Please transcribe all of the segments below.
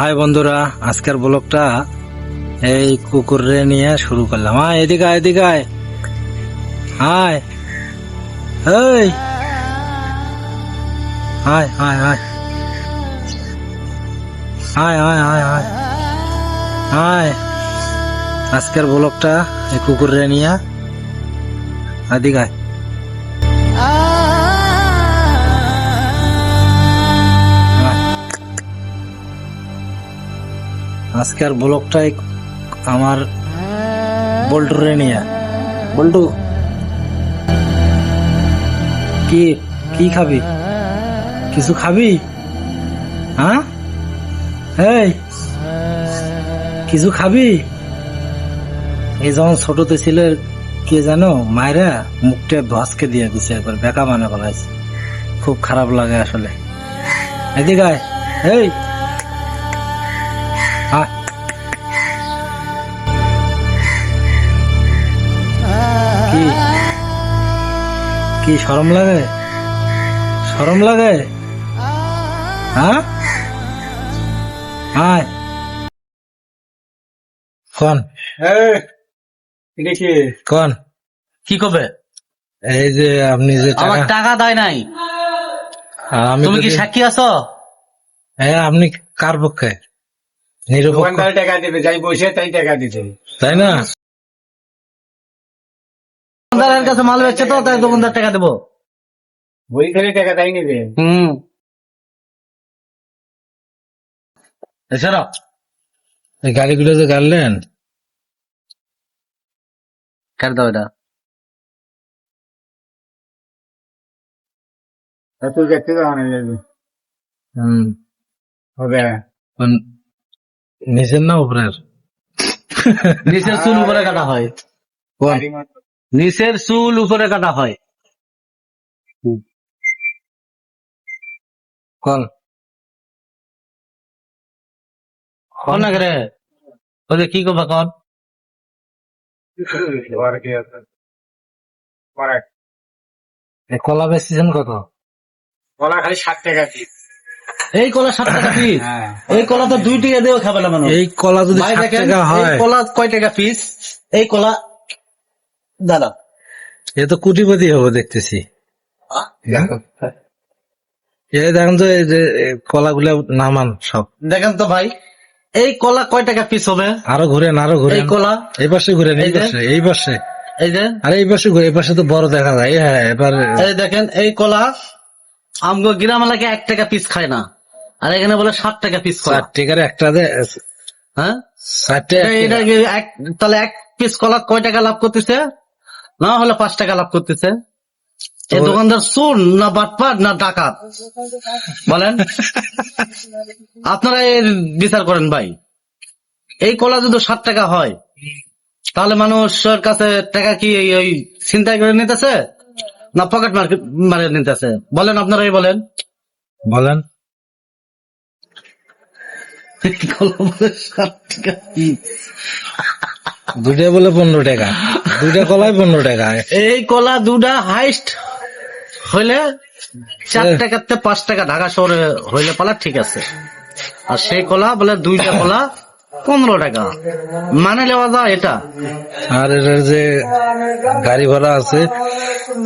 High বন্ধুরা আজকের ব্লগটা এই কুকুরে নিয়ে শুরু করলাম। হ্যাঁ এদিকে আয়, এদিকে আয়। হাই এই। Hi hi hi hi hi hi hi আজকের ব্লগটা এই কুকুরে নিয়ে। এদিকে। আজকের ব্লগটাই আমার বল্টুরে নিয়ে। বল্টু, কি কি খাবি? কিছু খাবি? হ্যাঁ? এই, কিছু খাবি? এই যখন ছোটতে ছিল, কে জানো, মায়েরা মুখটা ধসকে দিয়ে দিছে একবার, বেকা মানে বলাইছে খুব খারাপ লাগে আসলে। এদিকে। এই কি? কি শরম লাগে? শরম লাগে? হ্যাঁ হায় কন। কন। কি করবে? এই যে আপনি যে আমার টাকা টাকা দেয় নাই। তুমি কি সাক্ষী আছো? হ্যাঁ আপনি কার পক্ষে? নিরপেক্ষ। টাকা দিবে যাই বসে তাই টাকা দিতে তাই না? দোকানদারের কাছে মাল বেচছে তো তাই দোকানদার টাকা দেবো। বই করে টাকা তাই নিবে। হুম। এছাড়া এই গাড়িগুলো যে গাড়লেন? কার দাও এটা? তুই দেখতে যাও না যাবি হবে। কোন নিচের না উপরের? নিচের চুল উপরে কাটা হয়। কোন? নিচের চুল উপরে কাটা হয়। কোন? কোন না করে কি করবা কন? কলা বেচছেন কত? কলা খালি ষাট টাকা পিস এই কলা সাত টাকা পিস হ্যাঁ এই কলা তো দুই টাকা দিয়েও খাবে না মানুষ। এই কলা যদি টাকা হয়। কলা কয় টাকা পিস এই কলা দাদা। এ তো কোটিপতি হবে দেখতেছি। দেখেন তো এই যে কলাগুলা নামান সব। দেখেন তো ভাই এই কলা কয় টাকা পিস হবে? আরও ঘুরেন আরও ঘুরে এই কলা। এই পাশে ঘুরেন এই এই পাশে এই পাশে। এই যে। আরে এই পাশে ঘুরে এই পাশে তো বড় দেখা যায়। হ্যাঁ এবার এই দেখেন এই কলা আমগো গ্রাম এলাকায় এক টাকা পিস খায় না। আর এখানে বলে ষাট টাকা পিস ষাট টাকার একটা হ্যাঁ? এটা এক- তাহলে এক পিস কলা কয় টাকা লাভ করতেছে? না হলে পাঁচ টাকা লাভ করতেছে। এই দোকানদার চোর না বাটপার না ডাকাত? বলেন। আপনারা এর বিচার করেন ভাই। এই কলা যদি ষাট টাকা হয় তাহলে মানুষের কাছে টাকা কি এই- ওই চিন্তাই করে নিতেছে? না পকেট মার্কেট মারে নিতেছে? বলেন আপনারাই বলেন। বলেন। কলা বলে ষাট টাকা piece। বলে পনেরো টাকা। দুটা কলাই পনেরো টাকা। এই কলা দুটা হাইস্ট হইলে চার টাকাতে পাঁচ টাকা ঢাকা শহরে হইলে পালা ঠিক আছে। আর সেই কলা বলে দুইটা কলা পনেরো টাকা। মানে নেওয়া যায় এটা। আর এটার যে গাড়ি ভাড়া আছে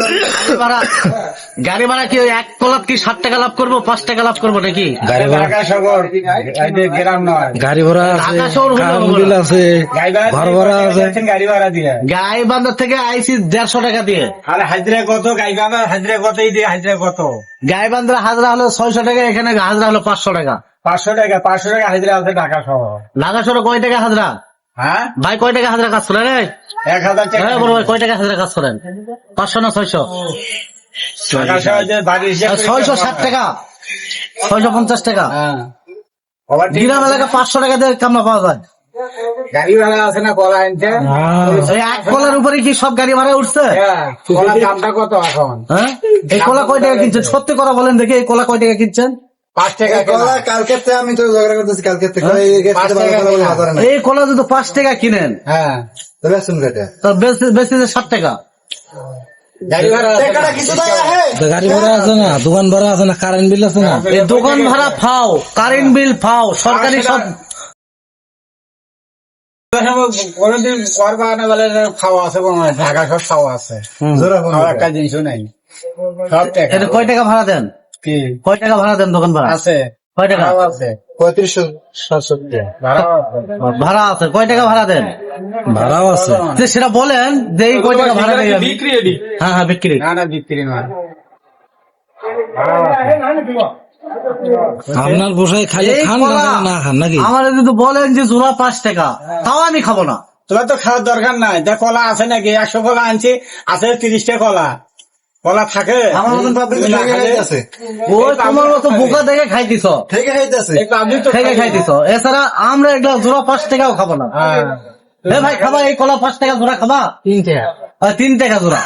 গাড়ি ভাড়া। গাড়ি ভাড়া কি এক কলাত কি ষাট টাকা লাভ করব পাঁচ টাকা লাভ করব নাকি? গাড়ি ভাড়া ঢাকা শহর এই যে গ্রাম নয় গাড়ি ভাড়া আছে ঘর ভাড়া আছে। গাড়ি ভাড়া দিয়ে গাই বান্ধার থেকে আইসি দেড়শো টাকা দিয়ে। আর হাজরা কত? গাড়ি ভাড়া হাজরা কতই দিয়ে হাজরা কত? গাই বান্ধার হাজরা হলো ছয়শো টাকা এখানে হাজরা হলো পাঁচশো টাকা। পাঁচশো টাকা পাঁচশো টাকা হাজরা আছে ঢাকা শহর ঢাকা শহরে কয় টাকা হাজরা? হ্যাঁ? ভাই কয় টাকা হাজরা কাজ করেন? এক হাজার টাকা হ্যাঁ বড় ভাই কয় টাকা হাজরা কাজ করেন? পাঁচশো না ছয়শো? ঢাকা শহর যে বাড়ি হিসেব করে ছয়শো ষাট টাকা। ছয়শো পঞ্চাশ টাকা। হ্যাঁ। গ্রাম এলাকা পাঁচশো টাকা দিয়ে পাওয়া যায়। গাড়ি ভাড়া আছে না কলা আনছে। এক কলার উপরে কি সব গাড়ি ভাড়া উঠছে? হ্যাঁ, কলার দামটা কত এখন? হ্যাঁ? এই কলা কয় টাকা কিনছেন? সত্যি কথা বলেন দেখি এই কলা কয় টাকা কিনছেন? পাঁচ টাকা কলা কালকে আমি তো ঝগড়া করতেছি কালকে হ্যাঁ? এই কলা যদি পাঁচ টাকা কিনেন হ্যাঁ। তবে কেটে তো বেশি ষাট টাকা। গাড়ি ভাড়া আছে না? দোকান ভাড়া আছে না? কারেন্ট বিল আছে না? এই দোকান ভাড়া ফাও কারেন্ট বিল ফাও সরকারি সব কোনদিন বলে খাওয়া আছে ঢাকা সব খাওয়া আছে। একটা জিনিসও নাই। সব টাকা। কয় টাকা ভাড়া দেন? কি? কয় টাকা ভাড়া দেন দোকান ভাড়া? আছে। কয় টাকা? আছে। পঁয়ত্রিশশো ভাড়া আছে। কয় টাকা ভাড়া দেন? ভাড়াও আছে। যে সেটা বলেন যে কয় টাকা ভাড়া দেয় হ্যাঁ হ্যাঁ বিক্রি। না না বিক্রি নয়। আপনার পোষায় খালি খান না না খান নাকি? আমার যদি বলেন যে জোড়া পাঁচ টাকা তাও আমি খাব না। তোমার তো খাওয়ার দরকার নাই। দেখ কলা আছে নাকি? একশো কলা আনছি আছে তিরিশটা কলা। কলা থাকে? আমার মতন পাবলিক খাইতেছে। ওই তোমার মতো বোকা দেখে খাইতিছ? থেকে খাইতেছে। পাবলিক তো থেকে। খাইতিছ। এছাড়া আমরা এগুলা জোড়া পাঁচ টাকাও খাব না। হ্যাঁ। ভাই খাবা এই কলা পাঁচ টাকা জোড়া খাবা? তিন টাকা। তিন টাকা জোড়া?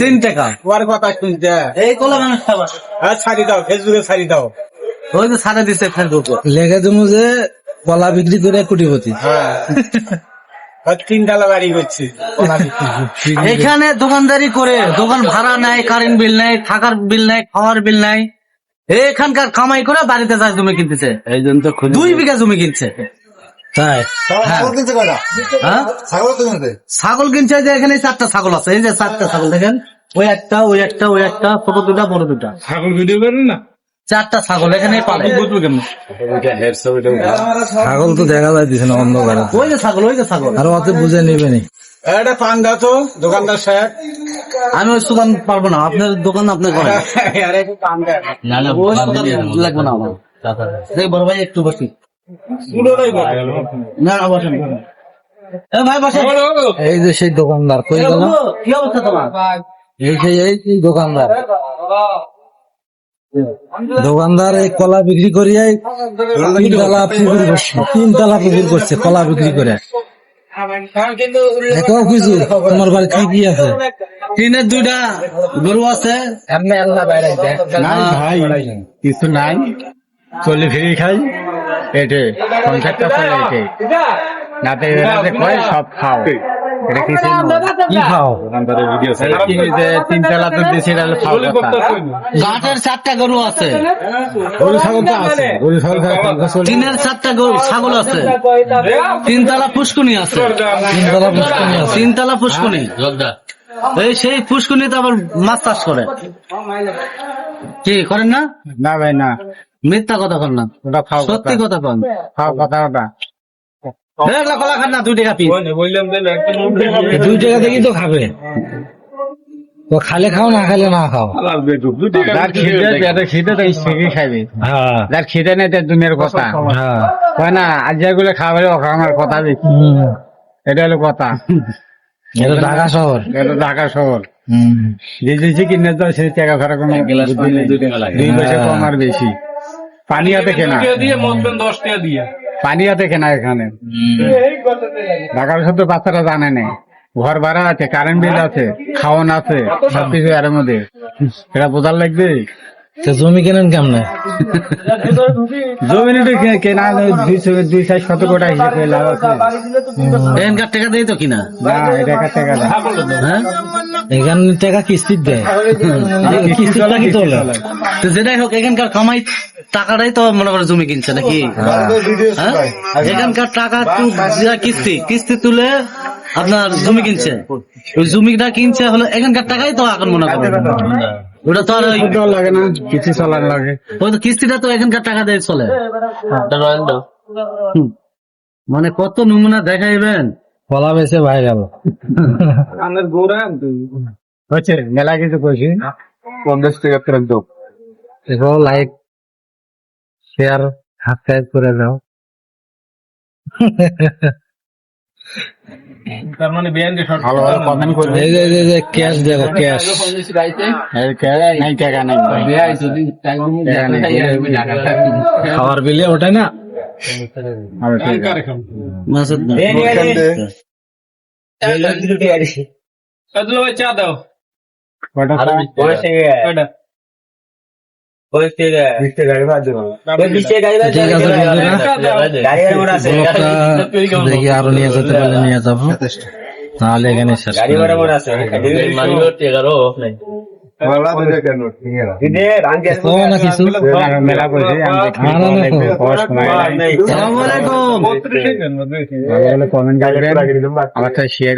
তিন টাকা। তোমার কথা শুনতে এই কলা মানুষ খাবা। আর ছাড়ি দাও ফেসবুকে ছাড়ি দাও। ওই যে সাড়ে দিচ্ছে ফেসবুকে। লেগে তুমি যে কলা বিক্রি করে কোটিপতি। হ্যাঁ। আর তিন ডালা বাড়ি করছি। এখানে দোকানদারি করে দোকান ভাড়া নাই কারেন্ট বিল নেয় থাকার বিল নেয় খাওয়ার বিল নেয়। এখানকার কামাই করে বাড়িতে যায় জমি কিনতেছে। এই জন্য তো দুই বিঘা জমি কিনছে। তাই? ছাগল কিনছে হ্যাঁ? ছাগল কিনছে। ছাগল কিনছে যে এখানে চারটা ছাগল আছে। এই যে চারটা ছাগল দেখেন। ওই একটা ওই একটা ওই একটা ছোট দুটা বড় দুটা। ছাগল ভিডিও করেন না? চারটা ছাগল এখানে ছাগল তো দেখা যায় দিছে না অন্ধকারে। ওই যে ছাগল ওই যে ছাগল। আর অত বুঝে নিবে নি। এটা দাও তো দোকানদার সাহেব আমি ওই সুদান পারব না আপনার দোকান আপনি করেন। ওই লাগবে না আমার। দেখ বড় ভাই একটু বসি না না বসেন। ভাই বসেন। এই যে সেই দোকানদার কই গেল? কি অবস্থা তোমার? এই সেই এই সেই দোকানদার। দোকানদার এই কলা বিক্রি করিয়াই তিন তালা পুকুর করছে তিন তালা পুকুর করছে কলা বিক্রি করে। এটাও কিছু তোমার বাড়ি কি কি আছে? তিনের দুইটা গরু আছে। নাই ভাই কিছু নাই। চলে ফিরে খাই। এটে কনসেপ্টটা চলে এটে নাতে কয় সব খাও। এটা কিছু কি খাও? তিন তলা তো দেশে খাও গাঁটের চারটা গরু আছে। গরু ছাগল তো আছে। গরু ছাগল তিনের চারটা গরু ছাগল আছে। তিনতলা পুষ্কুনি আছে তিন তালা পুষ্করণী আছে। তিনতলা পুষ্কুনি এই সেই পুষ্কুনিতে আবার মাছ চাষ করে। কি করেন না? না ভাই না। মিথ্যা কথা কন না। সত্যি কথা কন খাও কথা ওটা। এই এগুলা কলা খান না দুই টাকা পিস। দুই টাকা দেখি তো খাবে। তো খালে খাও না খালে না খাও। যার খিদে পেটে খিদে তো ঠিকই খাইবে। হ্যাঁ। যার খিদে নেই তার দুনিয়ার কথা। হ্যাঁ। কয় না আজ যেগুলো খাবে ওখানে আমার কথা দেখি এটা হলো কথা। এটা ঢাকা শহর। এটা ঢাকা শহর। যে যে কিনে দাও টাকা দুই পয়সা কম আর বেশি। পানি হাতে কেনা পানি হাতে কেনা এখানে। ঢাকার শব্দ বাচ্চারা জানে না ঘর ভাড়া আছে কারেন্ট বিল আছে খাওয়ান আছে সবকিছু এর মধ্যে। এটা বোঝার লাগবে? জমি কেনেন কেমনে? জমি কেনা দুই সাইজ শত কোটা হিসেবে লাভ আছে। এখানকার টাকা দিয়ে তো কিনা? না একটা টাকা না। হ্যাঁ? এখানে টাকা কিস্তির দেয়। কিস্তির টাকা কি তো যেটাই হোক এখানকার কামাই টাকাটাই তো মনে করে জমি কিনছে নাকি? হ্যাঁ? এখানকার টাকা তো কিস্তি কিস্তি তুলে আপনার জমি কিনছে। ওই জমিটা কিনছে হলো এখানকার টাকাই তো এখন মনে করেন ওটা তো আর ওই কিছু তো লাগে না কিছু চলার লাগে। ওই তো কিস্তিটা তো এখানকার টাকা দিয়ে চলে। মানে কত নমুনা দেখাইবেন? কলা বেচে ভাই গেল। হচ্ছে মেলা কিছু কইছি। পঞ্চাশ টাকা ফেরত লাইক শেয়ার সাবস্ক্রাইব করে দাও ভালো ভালো কমেন্ট করবে এই যে এই যে- ক্যাশ দেখো ক্যাশ এই কে- নাই টাকা নাই টাকা নাই। খাওয়ার বিলে ওঠে না আরে ঠিক আছে। মাসুদ ভাই। কটা চা? ব্লগটা দেখি আরও নিয়ে যেতে পারলে নিয়ে যাব। তাহলে এখানে শেষ কমেন্ট আমার শেয়ার